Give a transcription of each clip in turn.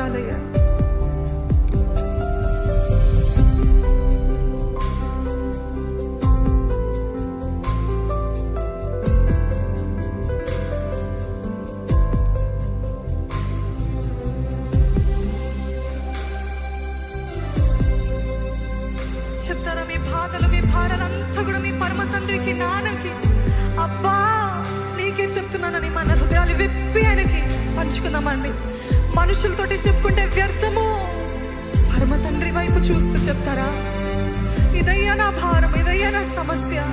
వందనాలయ్యా చెప్తారా మీ బాధలు మీ భారాలంతా కూడా మీ పరమ తండ్రికి నాన్నకి? అబ్బా నీకే చెప్తున్నానని మన హృదయాలు విప్పి ఆయనకి పంచుకుందామండి. మనుషులతోటి చెప్పుకుంటే వ్యర్థము. పరమ తండ్రి వైపు చూస్తూ చెప్తారా? ఇదయ్యా నా భారం ఇదయ్యా నా సమస్య.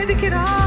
సన్నిధికి రా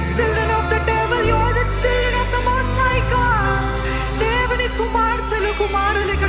the children of the devil, you are the children of the Most High God. தேவனை குமாரத்தில் குமாரனுக்கு